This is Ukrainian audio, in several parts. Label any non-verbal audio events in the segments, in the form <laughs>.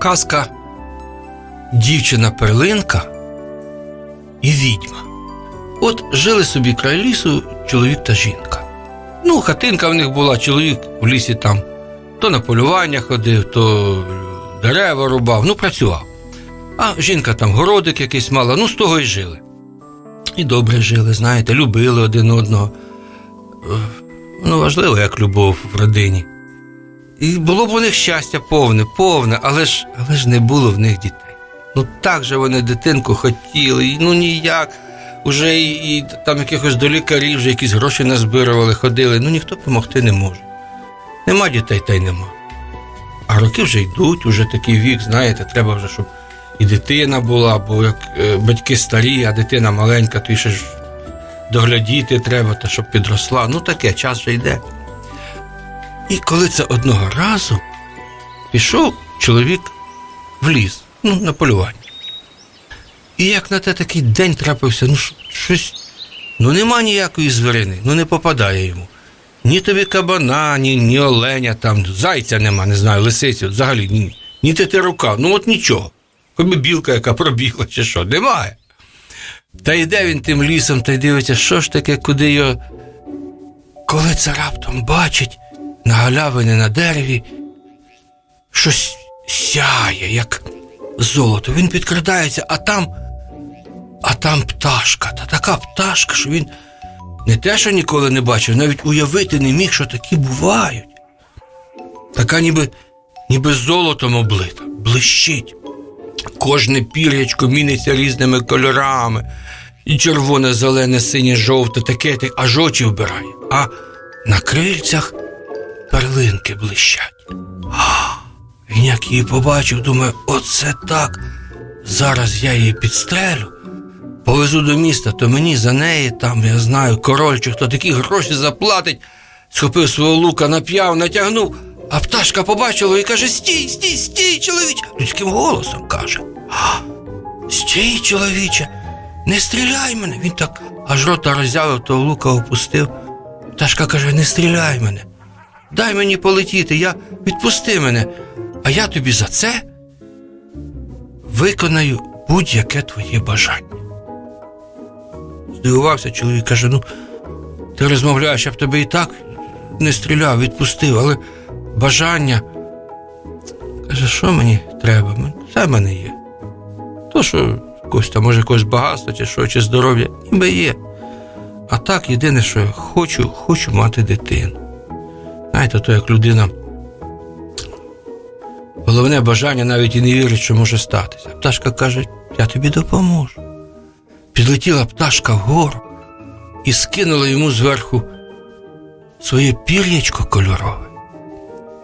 казка Дівчина перлинка і відьма. От жили собі край лісу чоловік та жінка. Ну, хатинка в них була, чоловік в лісі там то на полювання ходив, то дерева рубав, ну працював. А жінка там городик якийсь мала, ну з того й жили. І добре жили, знаєте, любили один одного. Ну, важливо, як любов в родині. І було б у них щастя повне, повне, але ж, але ж не було в них дітей. Ну так же вони дитинку хотіли, і ну ніяк. Уже і, і там якихось до лікарів, вже якісь гроші назбирували, ходили. Ну ніхто допомогти не може. Нема дітей, та й нема. А роки вже йдуть, уже такий вік, знаєте, треба вже, щоб і дитина була, бо як е, батьки старі, а дитина маленька, то ще ж доглядіти треба, та щоб підросла. Ну таке, час вже йде. І коли це одного разу пішов чоловік в ліс, ну, на полювання. І як на те такий день трапився, ну щось, ну нема ніякої звірини, ну не попадає йому. Ні тобі кабана, ні, ні оленя, там, зайця нема, не знаю, лисицю, взагалі ні. Ні тетерука, ну от нічого. Хоч би білка, яка пробігла, чи що, немає. Та йде він тим лісом та й дивиться, що ж таке, куди його. Коли це раптом бачить на галявині на дереві щось сяє, як золото. Він підкрадається, а там, а там пташка, та така пташка, що він не те, що ніколи не бачив, навіть уявити не міг, що такі бувають. Така ніби, ніби золотом облита, блищить. Кожне пір'ячко міниться різними кольорами. І червоне, зелене, синє, жовте, таке, ти аж очі вбирає. А на крильцях перлинки блищать. Він як її побачив, думає, оце так. Зараз я її підстрелю, повезу до міста, то мені за неї, там, я знаю, король чи хто такі гроші заплатить. Схопив свого лука, нап'яв, натягнув, а пташка побачила і каже: Стій, стій, стій, чоловіче. Людським голосом каже. «А, Стій, чоловіче, не стріляй мене. Він так аж рота роззявив, того лука опустив. Пташка каже: не стріляй мене. Дай мені полетіти, я відпусти мене, а я тобі за це виконаю будь-яке твоє бажання. Здивувався чоловік, каже: ну, ти розмовляєш, я б тебе і так не стріляв, відпустив, але бажання. Каже, що мені треба? Все в мене є. То, що якось там, може, якось багатство, чи що, чи здоров'я, ніби є. А так, єдине, що я хочу, хочу мати дитину. Знаєте, то як людина. Головне бажання навіть і не вірить, що може статися. Пташка каже, я тобі допоможу. Підлетіла пташка вгору і скинула йому зверху своє пір'ячко кольорове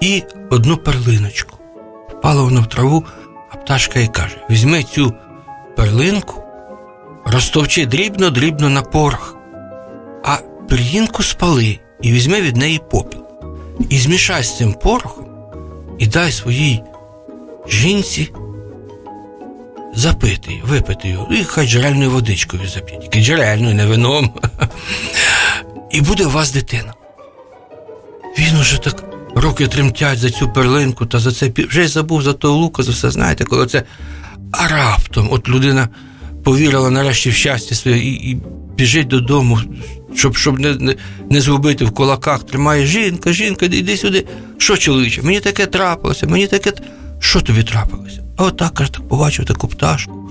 і одну перлиночку. Впала воно в траву, а пташка і каже: візьми цю перлинку, розтовчи дрібно-дрібно на порох, а пір'їнку спали і візьми від неї попіл. І змішай з цим порохом і дай своїй жінці запити, випити його, і хай джерельною водичкою зап'є, тільки джерельною, не вином. <laughs> І буде у вас дитина. Він уже так руки тремтять за цю перлинку та за це вже й забув за того лука, за все знаєте, коли це. А раптом от людина повірила нарешті в щастя своє і, і біжить додому, щоб, щоб не, не, не згубити в кулаках, тримає жінка, жінка, йди сюди. Що, чоловіче, мені таке трапилося, мені таке. Що тобі трапилося? А отак каже, так побачив таку пташку.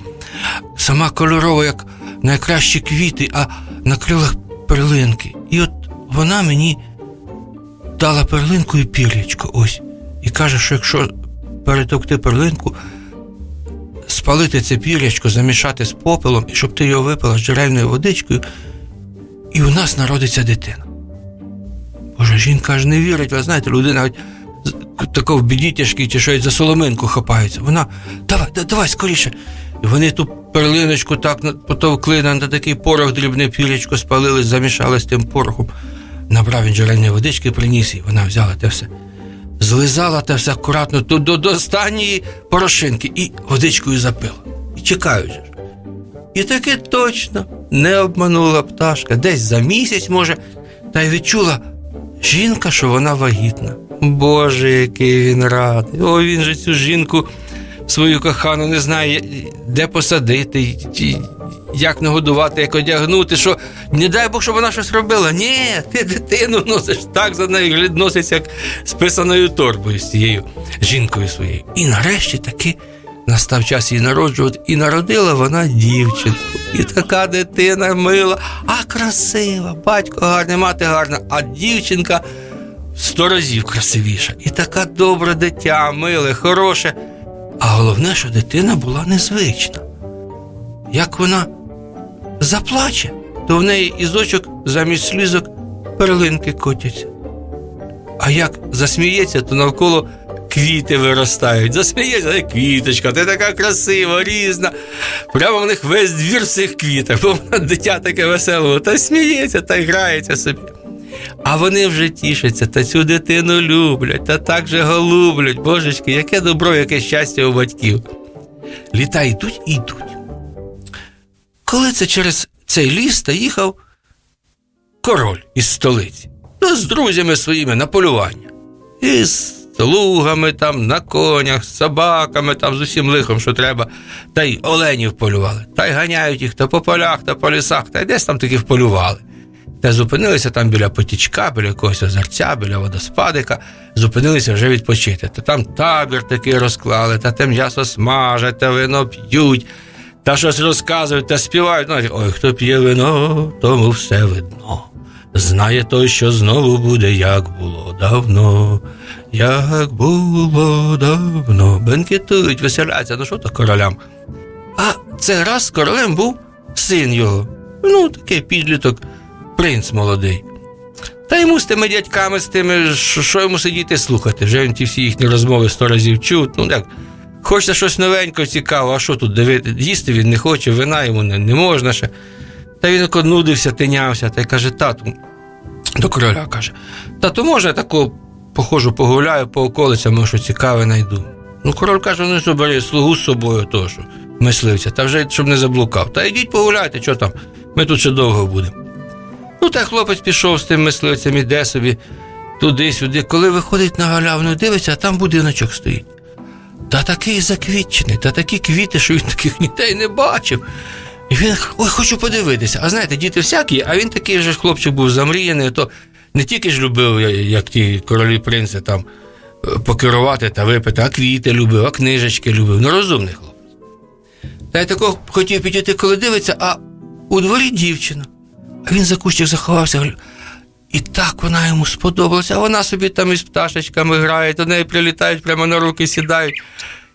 Сама кольорова, як найкращі квіти, а на крилах перлинки. І от вона мені дала перлинку і пір'ячко ось. І каже, що якщо перетовкти перлинку, спалити це пір'ячко, замішати з попелом, і щоб ти його випила з джерельною водичкою, і у нас народиться дитина. Боже, жінка аж не вірить, ви знаєте, людина тако в біді тяжкій, чи щось за соломинку хапається. Вона давай, да- давай скоріше. І вони ту перлиночку так потовкли на такий порох дрібне пір'ячко спалили, замішали з тим порохом. Набрав він джерельної водички, приніс і вона взяла те все. Злизала те все акуратно до, до, до останньої порошинки і водичкою запила. І ж. І таки точно не обманула пташка. Десь за місяць, може, та й відчула жінка, що вона вагітна. Боже, який він радий. О, він же цю жінку свою кохану, не знає, де посадити, як нагодувати, як одягнути, що не дай Бог, щоб вона щось робила. Ні, ти дитину носиш так за нею носиться, як з писаною торбою з цією жінкою своєю. І нарешті таки настав час її народжувати, і народила вона дівчинку. І така дитина мила, а красива, батько гарний, мати гарна, а дівчинка сто разів красивіша. І така добре дитя, миле, хороше. А головне, що дитина була незвична. Як вона заплаче, то в неї із очок замість слізок перлинки котяться. А як засміється, то навколо квіти виростають. Засміється, «Ей, квіточка, ти така красива, різна. Прямо в них весь двір в цих квітах, бо вона дитя таке веселе, та сміється, та грається собі. А вони вже тішаться та цю дитину люблять, та так же голублять. Божечки, яке добро, яке щастя у батьків. Літа йдуть і йдуть. Коли це через цей ліс та їхав король із столиці, ну, з друзями своїми на полювання. І з слугами там, на конях, з собаками, там, з усім лихом, що треба, та й оленів полювали, та й ганяють їх то по полях, то по лісах, та й десь там таких полювали. Та зупинилися там біля потічка, біля якогось озерця, біля водоспадика, зупинилися вже відпочити. Та там табір такий розклали, та те м'ясо смажать, та вино п'ють, та щось розказують та співають. Ну, ой, хто п'є вино, тому все видно. Знає той, що знову буде, як було давно, як було давно. Бенкетують, веселяться, ну що то королям? А цей раз королем був син його. Ну, такий підліток, принц молодий. Та йому з тими дядьками, з тими, що йому сидіти слухати. Вже він ті всі їхні розмови сто разів чув. Ну як, хочеться щось новенького, цікавого, а що тут? Їсти він не хоче, вина йому не, не можна ще. Та він тако нудився, тинявся, та й каже, тату, до короля каже, тату, може, я тако походжу, погуляю по околицям, що цікаве найду. Ну, король каже, ну що бери слугу з собою, то що, мисливця, та вже щоб не заблукав. Та йдіть погуляйте, що там, ми тут ще довго будемо. Ну, та хлопець пішов з тим мисливцем, іде собі туди-сюди. Коли виходить на галявину, дивиться, а там будиночок стоїть. Та такий заквітчений, та такі квіти, що він таких ніде не бачив. І він ой, хочу подивитися. А знаєте, діти всякі, а він такий же хлопчик був замріяний, то не тільки ж любив, як ті королі принци, там е, покерувати та випити, а квіти любив, а книжечки любив. Ну, розумний хлопець. Та й такого хотів підійти, коли дивиться, а у дворі дівчина. А він за кущик заховався. І так вона йому сподобалася, а вона собі там із пташечками грає, до неї прилітають, прямо на руки сідають.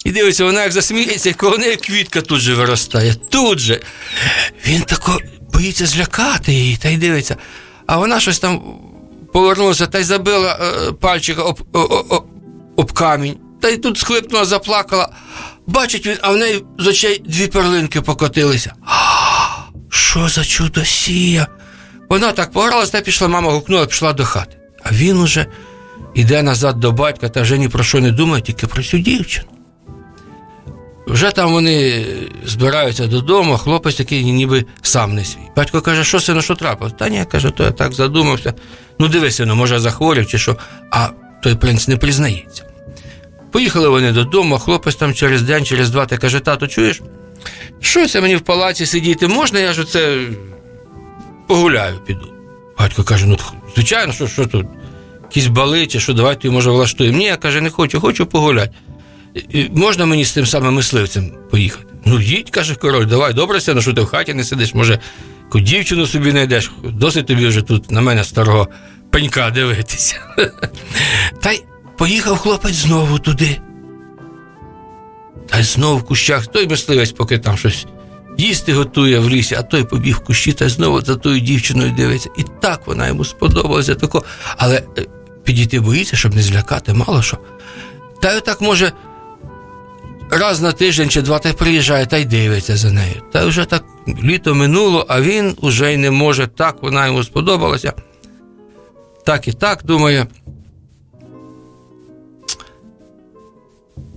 І дивиться, вона як засміється, і коло неї квітка тут же виростає. Тут же. Він тако боїться злякати її, та й дивиться. А вона щось там повернулася та й забила е, пальчика об, о- об камінь. Та й тут схлипнула, заплакала. Бачить він, а в неї з очей дві перлинки покотилися. Що за чудосія? Вона так погралась та пішла, мама гукнула, пішла до хати. А він уже іде назад до батька та вже ні про що не думає, тільки про цю дівчину. Вже там вони збираються додому, хлопець такий ніби сам не свій. Батько каже, що сину, що трапилось? Та ні, каже, то я так задумався. Ну, диви, сину, може, захворів чи що, а той принц не признається. Поїхали вони додому, хлопець там через день, через два, та каже, тату, чуєш? Що це мені в палаці сидіти? Можна, я ж оце погуляю, піду. Батько каже: ну, звичайно, що, що тут? Якісь бали чи що, давайте, може, влаштуємо. Ні, я каже, не хочу, хочу погуляти. Можна мені з тим самим мисливцем поїхати? Ну, їдь, каже король, давай, добре сину, що ти в хаті не сидиш, може, яку дівчину собі знайдеш, досить тобі вже тут на мене старого пенька дивитися. <laughs> Та й поїхав хлопець знову туди. Та й знов в кущах той мисливець, поки там щось їсти готує в лісі, а той побіг в кущі та знову за тою дівчиною дивиться. І так вона йому сподобалася. Тако. Але е, підійти боїться, щоб не злякати, мало що. Та й отак може раз на тиждень чи два та приїжджає та й дивиться за нею. Та вже так літо минуло, а він уже й не може. Так вона йому сподобалася. Так і так думає.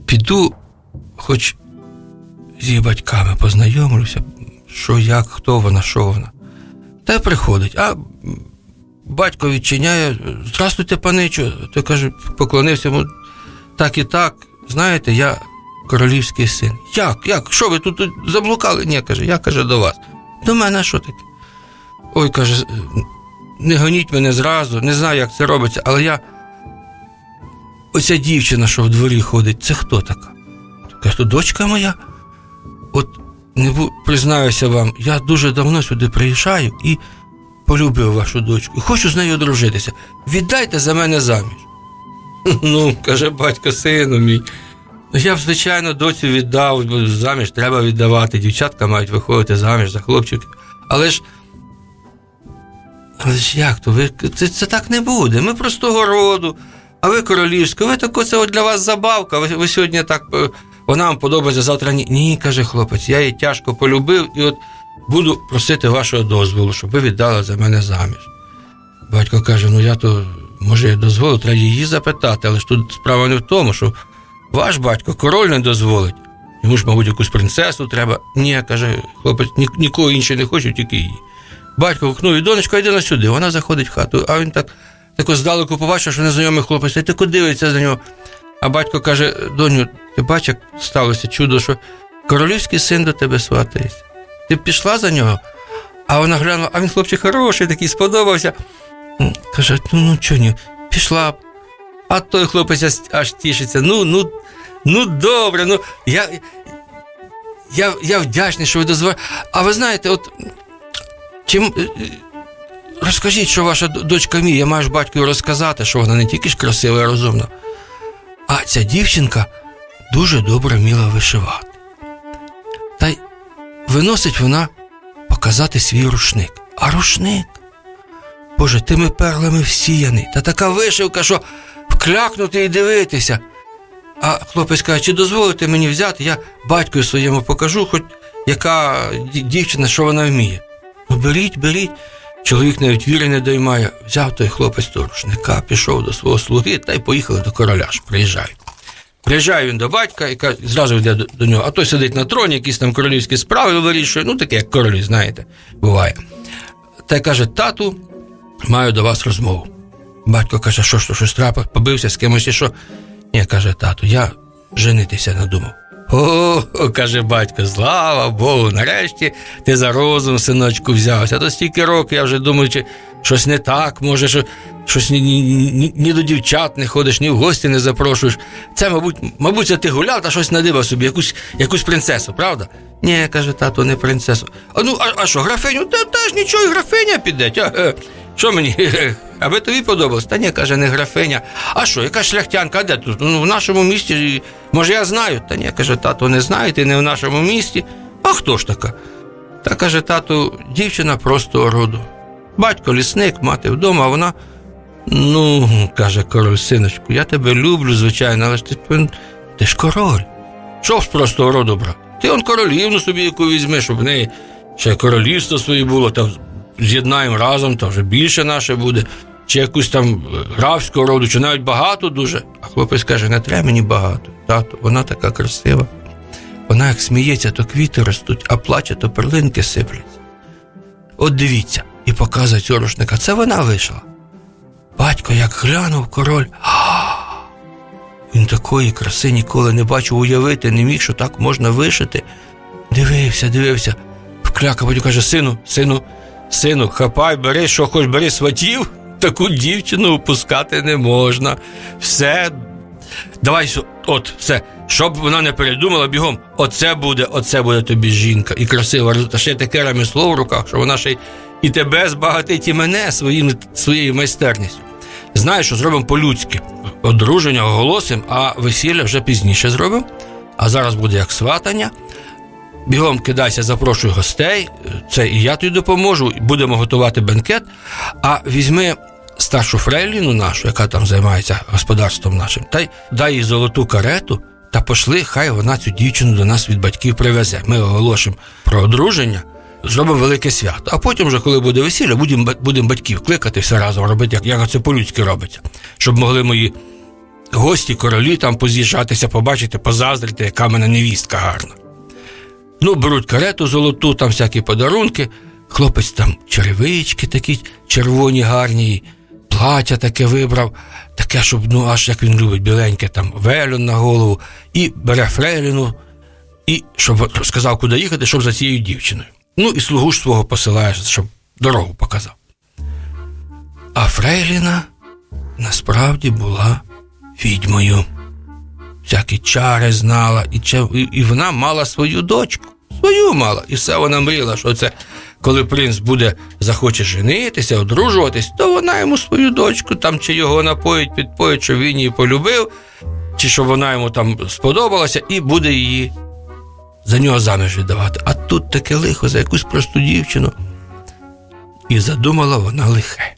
Піду, хоч з її батьками познайомлюся, що як, хто вона, що вона. Та приходить. А батько відчиняє: Здравствуйте, паничу. Той каже, поклонився йому. Так і так. Знаєте, я королівський син. Як? Як? Що ви тут, тут заблукали? Ні, каже, я каже до вас. До мене що таке? Ой, каже, не гоніть мене зразу, не знаю, як це робиться, але я. Оця дівчина, що в дворі ходить, це хто така? Каже, то дочка моя. От не признаюся вам, я дуже давно сюди приїжджаю і полюбив вашу дочку. І хочу з нею одружитися. Віддайте за мене заміж. <laughs> Ну, каже батько, сину мій. «Ну, Я б, звичайно, доцю віддав, бо заміж треба віддавати. Дівчатка мають виходити заміж за хлопчиків. Але ж. Але ж як то? Ви, це, це так не буде. Ми простого роду, а ви королівська, ви тако, це от для вас забавка. Ви, ви сьогодні так. Вона вам подобається завтра ні. Ні, каже хлопець, я її тяжко полюбив і от буду просити вашого дозволу, щоб ви віддали за мене заміж. Батько каже: ну я то, може, я дозволю, треба її запитати, але ж тут справа не в тому, що ваш батько король не дозволить. Йому ж, мабуть, якусь принцесу треба. Ні, каже, хлопець, ні, нікого іншого не хоче, тільки її. Батько гукнув, донечко, йди на сюди. Вона заходить в хату, а він так тако здалеку побачив, що незнайомий хлопець, і тако дивиться на нього. А батько каже: доню, ти бачиш, як сталося чудо, що королівський син до тебе сватається. Ти пішла за нього? А вона глянула, а він хлопчик хороший, такий сподобався. Каже, ну ну чого ні, пішла б. А той хлопець аж, тішиться. Ну, ну, ну добре, ну я, я, я вдячний, що ви дозволили. А ви знаєте, от чим. е, е, Розкажіть, що ваша дочка мій, я маю ж розказати, що вона не тільки ж красива і розумна, а ця дівчинка дуже добре вміла вишивати. Та й виносить вона показати свій рушник. А рушник, Боже, тими перлами всіяний, та така вишивка, що вклякнути і дивитися. А хлопець каже, чи дозволите мені взяти, я батькові своєму покажу, хоч яка дівчина, що вона вміє. Ну, беріть, беріть. Чоловік навіть віри не доймає. Взяв той хлопець того рушника, пішов до свого слуги та й поїхали до короля ж, приїжджають. Приїжджає він до батька і каже, зразу йде до, до нього, а той сидить на троні, якісь там королівські справи вирішує, ну таке, як королі, знаєте, буває. Та й каже: тату, маю до вас розмову. Батько каже, що ж то, щось трапив, побився з кимось і що. Ні, каже тату, я женитися надумав. О, каже батько, слава Богу, нарешті ти за розум, синочку, взявся. А То стільки років я вже думаю, чи щось не так, може, що щось ні, ні, ні, ні до дівчат не ходиш, ні в гості не запрошуєш. Це, мабуть, мабуть, це ти гуляв та щось надибав собі, якусь, якусь принцесу, правда? Ні, каже тато, не принцесу. А ну, а, а що, графиню? Та теж нічого, і графиня піде. Що мені? <laughs> Аби тобі подобалось? Та ні, каже, не графиня. А що, яка шляхтянка? А де тут? Ну, в нашому місті. Може, я знаю? Та ні, каже, тато, не знаєте, не в нашому місті. А хто ж така? Та каже, тату, дівчина просто роду. Батько лісник, мати вдома, а вона. Ну, каже король, синочку, я тебе люблю, звичайно, але ж ти, ти ж король. Що ж просто роду брат? Ти он королівну собі яку візьми, щоб в неї ще королівство своє було, та з'єднаємо разом, то вже більше наше буде. Чи якусь там е, графського роду, чи навіть багато дуже. А хлопець каже, не треба мені багато. Тато, вона така красива. Вона як сміється, то квіти ростуть, а плаче, то перлинки сипляться. От дивіться, і показує цього рушника. Це вона вийшла. Батько, як глянув король. Він такої краси ніколи не бачив уявити, не міг, що так можна вишити. Дивився, дивився. Вклякав, каже: сину, сину, сину, хапай, бери, що хоч бери сватів, таку дівчину опускати не можна. Все. Давай, от, все. Щоб вона не передумала бігом, оце буде, оце буде тобі жінка. І красива, та ще таке ремесло в руках, що вона ще й і тебе збагатить, і мене своїм, своєю майстерністю. Знаєш, що зробимо по-людськи. Одруження оголосимо, а весілля вже пізніше зробимо. А зараз буде як сватання. Бігом кидайся, запрошуй гостей. Це і я тобі допоможу, будемо готувати бенкет. А візьми старшу фрейліну нашу, яка там займається господарством нашим, та й дай їй золоту карету та пошли, хай вона цю дівчину до нас від батьків привезе. Ми оголошимо про одруження, зробимо велике свято. А потім, вже, коли буде весілля, будемо будем батьків кликати все разом робити, як, як це по-людськи робиться, щоб могли мої гості, королі там поз'їжджатися, побачити, позаздрити, яка мене невістка гарна. Ну, беруть карету золоту, там всякі подарунки. Хлопець там черевички такі червоні, гарні, плаття таке вибрав, таке, щоб ну аж як він любить, біленьке, там вельон на голову, і бере фрейліну, і щоб сказав, куди їхати, щоб за цією дівчиною. Ну і слугу ж свого посилає, щоб дорогу показав. А Фрейліна насправді була відьмою. Всякі чари знала, і, і вона мала свою дочку. Свою мала. І все вона мріяла, що це коли принц буде захоче женитися, одружуватись, то вона йому свою дочку, там чи його напоїть, підпоїть, що він її полюбив, чи що вона йому там сподобалася, і буде її за нього заміж віддавати. А тут таке лихо за якусь просту дівчину. І задумала вона лихе.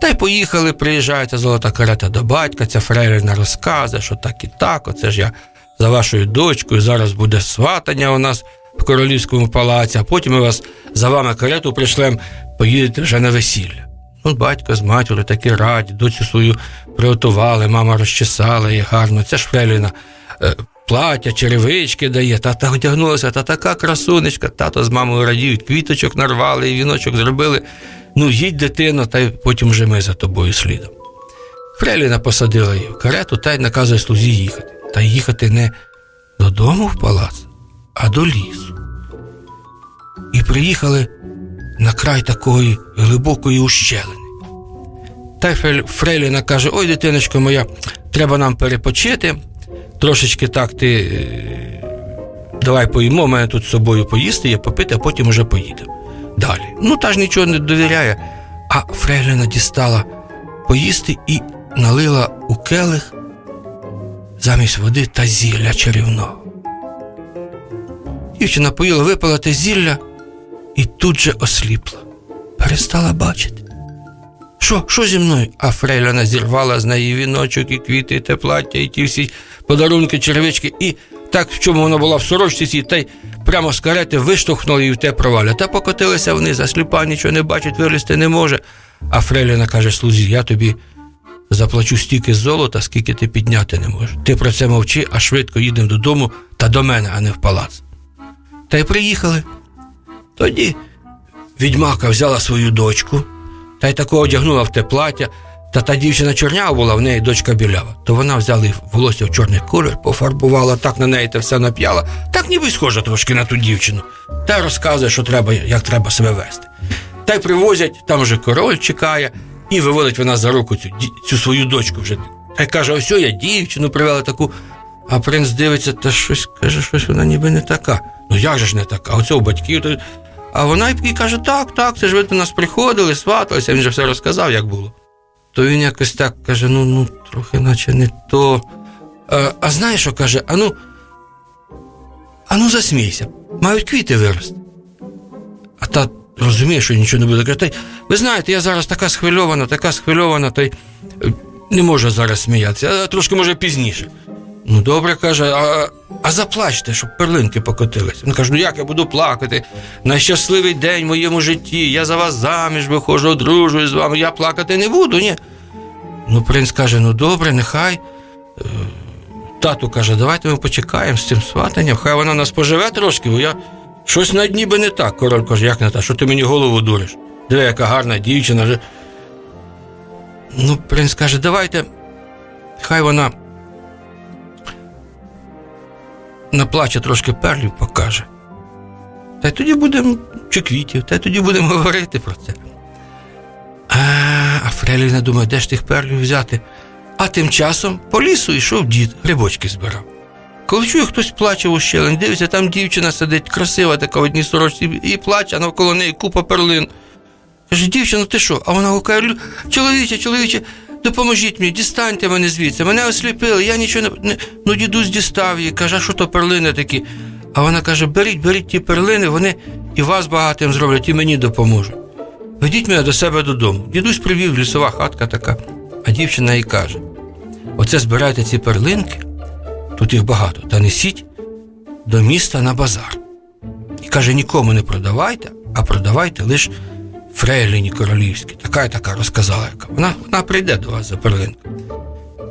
Та й поїхали, приїжджає ця золота карета до батька, ця фрейліна розказує, що так і так, оце ж я за вашою дочкою, зараз буде сватання у нас в королівському палаці, а потім ми вас за вами карету пришлем, поїдете вже на весілля. Ну, батько з матір'ю такі раді, доцю свою приготували, мама розчесала її гарно. Ця ж фрейліна е, плаття, черевички дає, та та одягнулася, та така красунечка, тато з мамою радіють, квіточок нарвали і віночок зробили. Ну, їдь, дитино, та й потім вже ми за тобою слідом. Фрейліна посадила її в карету та й наказує слузі їхати. Та їхати не додому в палац, а до лісу. І приїхали на край такої глибокої ущелини. Та Фрейліна каже: Ой, дитиночко моя, треба нам перепочити. Трошечки так ти е, давай поїмо, у мене тут з собою поїсти, є попити, а потім уже поїдемо. Далі. Ну, та ж нічого не довіряє. А Фрейліна дістала поїсти і налила у келих замість води та зілля чарівного. Дівчина поїла, випила те зілля і тут же осліпла. Перестала бачити. Що, що зі мною? А Фрейляна зірвала з неї віночок, і квіти, і те плаття, і ті всі подарунки, черевички, і так, в чому вона була в сорочці, та й прямо з карети виштовхнула її в те проваля. Та покотилася вниз, а сліпа нічого не бачить, вилізти не може. А Фрейліна каже: слузі, я тобі заплачу стільки золота, скільки ти підняти не можеш. Ти про це мовчи, а швидко їдемо додому та до мене, а не в палац. Та й приїхали. Тоді відьмака взяла свою дочку, та й такого одягнула в те плаття, та та дівчина чорнява була, в неї дочка білява. То вона взяла волосся в чорний колір, пофарбувала, так на неї те все нап'яла, так ніби схожа трошки на ту дівчину. Та розказує, що треба, як треба себе вести. Та й привозять, там вже король чекає, і виводить вона за руку цю, цю свою дочку вже. Та каже: ось я дівчину привела таку. А принц дивиться, та щось каже, щось вона ніби не така. Ну як же ж не така? А оце у батьків. То... А вона і каже: так, так, це ж ви до нас приходили, сваталися, він же все розказав, як було. То він якось так каже: ну, ну, трохи наче не то. А, а знаєш, що каже, а ну, а ну засмійся, мають квіти вирости. А та розуміє, що нічого не буде. Каже, та ви знаєте, я зараз така схвильована, така схвильована, та й е, не можу зараз сміятися, а трошки може пізніше. Ну, добре, каже, а, а заплачте, щоб перлинки покотились. Він каже, ну як я буду плакати? Найщасливий день в моєму житті, я за вас заміж виходжу, одружуюсь з вами, я плакати не буду, ні. Ну, принц каже, ну добре, нехай. Е, Тату каже, давайте ми почекаємо з цим сватанням, хай вона нас поживе трошки, бо я щось на дні би не так. Король каже, як не так, що ти мені голову дуриш? Диви, яка гарна дівчина. Ну, принц каже, давайте, хай вона наплаче трошки перлів покаже. Та й тоді будемо, чи квітів, та й тоді будемо <laughs> говорити про це. А, а Фреліна думає, де ж тих перлів взяти? А тим часом по лісу йшов дід, грибочки збирав. Коли чує, хтось плаче у щелень, дивиться, там дівчина сидить, красива така в одній сорочці, і плаче, а навколо неї купа перлин. Каже, дівчина, ти що? А вона гукає, чоловіче, чоловіче, допоможіть мені, дістаньте мене звідси. Мене осліпили, я нічого не... Ну, дідусь дістав її, каже, а що то перлини такі? А вона каже: беріть, беріть ті перлини, вони і вас багатим зроблять, і мені допоможуть. Ведіть мене до себе додому. Дідусь привів лісова хатка така, а дівчина їй каже: оце збирайте ці перлинки, тут їх багато, та несіть до міста на базар. І каже, нікому не продавайте, а продавайте лише Фрейліні королівській. Така і така розказала, яка. Вона, вона прийде до вас за перлинку.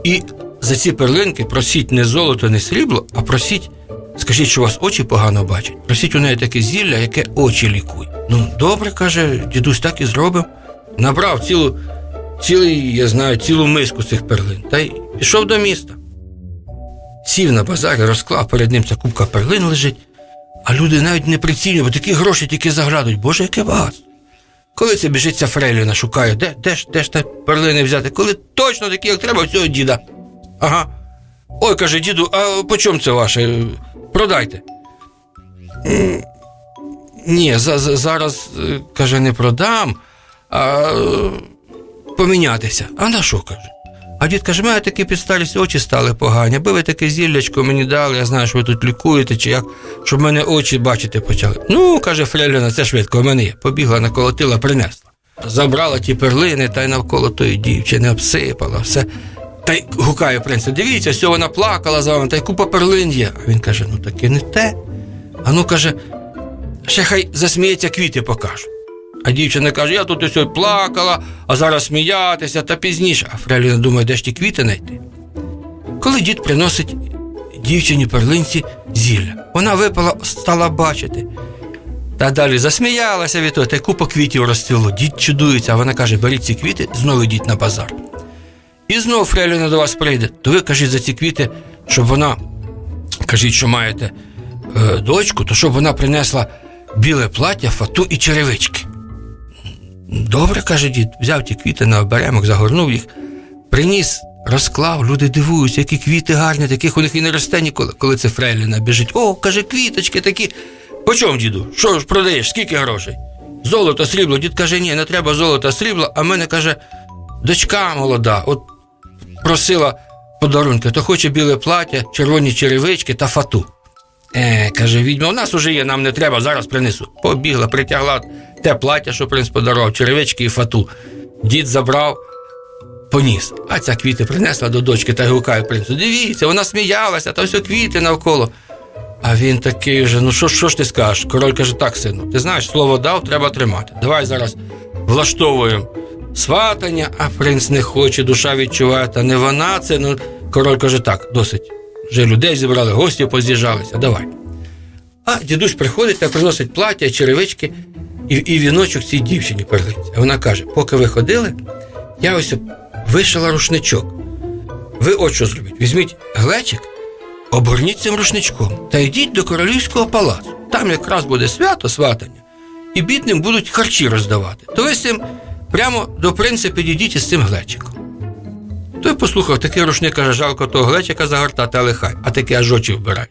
І за ці перлинки просіть не золото, не срібло, а просіть, скажіть, що вас очі погано бачать. Просіть у неї таке зілля, яке очі лікує. Ну, добре, каже, дідусь, так і зробив. Набрав цілу цілий, я знаю, цілу миску цих перлин та й пішов до міста. Сів на базарі, розклав перед ним ця кубка перлин лежить, а люди навіть не прицінюють, бо такі гроші тільки заглядують. Боже, яке багатство. Коли це біжить ця Фрейліна, шукає, де, де ж де ж та перлини взяти? Коли точно такі, як треба, в цього діда. Ага. Ой, каже, діду, а по чому це ваше? Продайте. Ні, за, за- зараз, е, каже, не продам, а е, помінятися. А на що каже? А дід каже, мене такі підстарість очі стали погані, аби ви таке зіллячко мені дали, я знаю, що ви тут лікуєте, чи як, щоб мене очі бачити почали. Ну, каже Фреліна, це швидко, у мене є. Побігла, наколотила, принесла. Забрала ті перлини та й навколо тої дівчини обсипала, все. Та й гукає принца, дивіться, все вона плакала за вами, та й купа перлин є. А він каже: ну таке не те. А ну каже, ще хай засміється, квіти покажу. А дівчина каже, я тут ось плакала, а зараз сміятися та пізніше. А Фреліна думає, де ж ті квіти знайти. Коли дід приносить дівчині перлинці зілля, вона випала, стала бачити. Та далі засміялася від того, та й купа квітів розцвіло. Дід чудується, а вона каже, беріть ці квіти, знову йдіть на базар. І знов Фреліна до вас прийде, то ви кажіть за ці квіти, щоб вона, кажіть, що маєте е, дочку, то щоб вона принесла біле плаття, фату і черевички. Добре, каже дід, взяв ті квіти на оберемок, загорнув їх, приніс, розклав, люди дивуються, які квіти гарні, таких у них і не росте ніколи, коли це Фрейліна біжить. О, каже, квіточки такі. По чому, діду? Що ж продаєш? Скільки грошей? Золото, срібло. Дід каже, ні, не треба золота, срібла, а мене каже, дочка молода, от просила подарунки, то хоче біле плаття, червоні черевички та фату. Е, каже, відьма, у нас уже є, нам не треба, зараз принесу. Побігла, притягла те плаття, що принц подарував, черевички і фату. Дід забрав, поніс. А ця квіти принесла до дочки та гукає принцу. Дивіться, вона сміялася, та все квіти навколо. А він такий вже, ну що, що ж ти скажеш? Король каже, так, сину, ти знаєш, слово дав, треба тримати. Давай зараз влаштовуємо сватання, а принц не хоче, душа відчуває, та не вона це. Ну, король каже, так, досить. Вже людей зібрали, гості поз'їжджалися, давай. А дідусь приходить та приносить плаття, черевички і, і віночок цій дівчині перлиці. Вона каже: поки ви ходили, я ось вишила рушничок. Ви от що зробіть? Візьміть глечик, обгорніть цим рушничком та йдіть до королівського палацу. Там якраз буде свято сватання, і бідним будуть харчі роздавати. То ви цим прямо до принця підійдіть із цим глечиком. Той послухав, такий рушник каже, жалко того глечика загортати, але хай, а таке аж очі вбирай.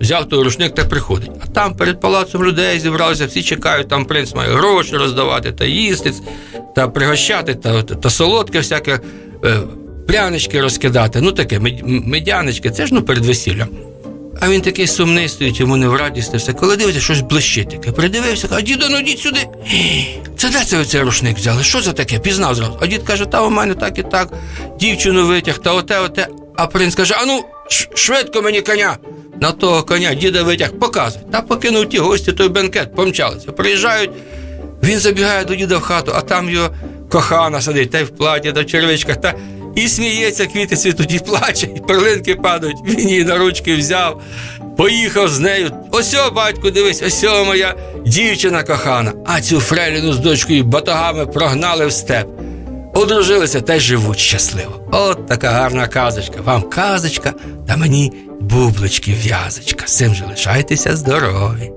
Взяв той рушник та приходить. А там перед палацом людей зібралися, всі чекають, там принц має гроші роздавати та їсти, та пригощати, та, та, солодке всяке, е, прянички розкидати. Ну таке, мед- медянички, це ж ну перед весіллям. А він такий сумний стоїть, йому не в радість, все. Коли дивиться, щось блищить таке. Придивився, каже, діду, ну йдіть сюди. Це де це ви цей рушник взяли? Що це таке? Пізнав зразу. А дід каже, та у мене так і так, дівчину витяг, та оте, оте. А принц каже: а ну, швидко мені коня. На того коня діда витяг, показуй. Та покинув ті гості той бенкет, помчалися. Приїжджають, він забігає до діда в хату, а там його кохана сидить, та й в платі, та в червичках, та і сміється, квіти цвітуть, і плаче, і перлинки падають. Він її на ручки взяв, поїхав з нею. Ось, о, батько, дивись, ось о, моя дівчина кохана. А цю фрейліну з дочкою батогами прогнали в степ. Одружилися та й живуть щасливо. От така гарна казочка. Вам казочка, та мені бублички в'язочка. З же лишайтеся здорові.